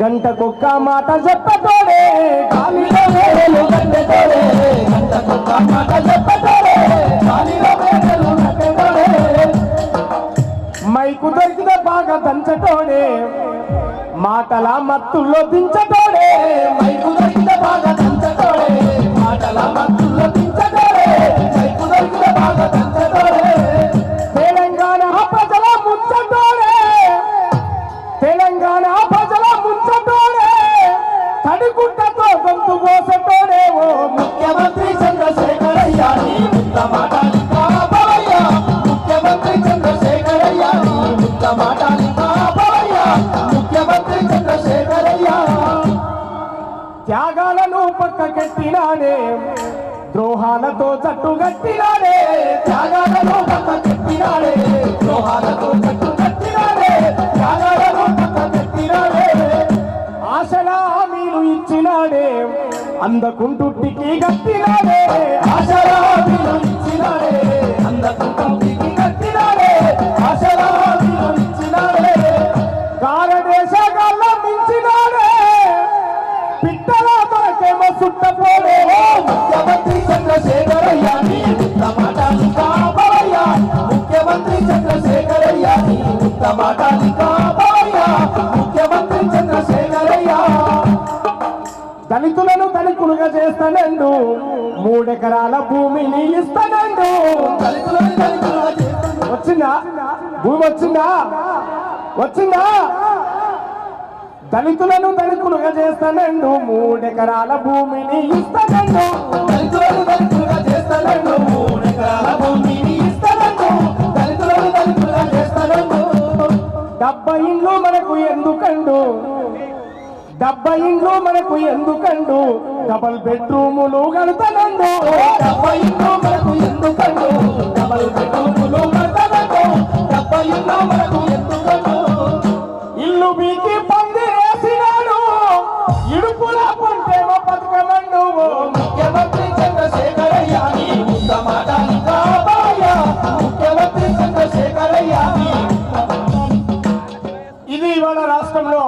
గంటకొక్క మాట చెప్పతోడే కాలిలో వేలు గంటతోడే గంటకొక్క మాట చెప్పతోడే కాలిలో వేలు గంటతోడే మైకు దొరికిన బాగా దంచటోడే మాటల మత్తుల్లో దించటోడే మైకు దొరికిన బాగా దంచటోడే మాటల మత్తుల్లో దించటోడే మైకు దొరికిన బాగా దంచటోడే తెలంగాణ ప్రజల ముంచటోడే తెలంగాణ తడిగుడ్డతో గొంతు కోసటోడే ముఖ్యమంత్రి చంద్రశేఖరయ్య నీ ముద్ద మాటలు ముఖ్యమంత్రి ముద్ద త్యాగాలను పక్కకెట్టినానే ద్రోహాలతో జట్టు త్యాగాలను పక్కకెట్టినాడే ద్రోహాలతో జట్టు త్యాగాలను పక్కకెట్టినాడే. ఆశలా ఇచ్చినాడే అందకుంటుట్టికి గట్టినాడే. దళితులను దళితులుగా చేస్తానండు. మూడెకరాల భూమిని ఇస్తానండు. వచ్చిందా? భూమి వచ్చిందా? వచ్చిందా? దళితులను దళితులుగా చేస్తానండు. మూడెకరాల భూమిని ఇస్తానండు. దళితులను దళితులుగా చేస్తానండు. మూడెకరాల భూమిని ఇస్తానండు. దళితులను దళితులుగా చేస్తానండు. డెబ్బై ఇండ్లు మనకు ఎందుకండు? డెబ్బై ఇండ్లు మనకు ఎందుకండు? డబల్ బెడ్రూములు కడతనందు డెబ్బై ఇండ్లు మనకు ఎందుకండు? డబల్ బెడ్రూములు కడతనందు డెబ్బై ఇండ్లు మనకు ఎందుకండు? ఇల్లు బీకి పంది వేసినాడు ఇడుపుల పంటేమ బతకమండు. ముఖ్యమంత్రి చంద్రశేఖరయ్య సమాధానం కాబాయ ముఖ్యమంత్రి చంద్రశేఖరయ్య ఇది ఇవాళ రాష్ట్రంలో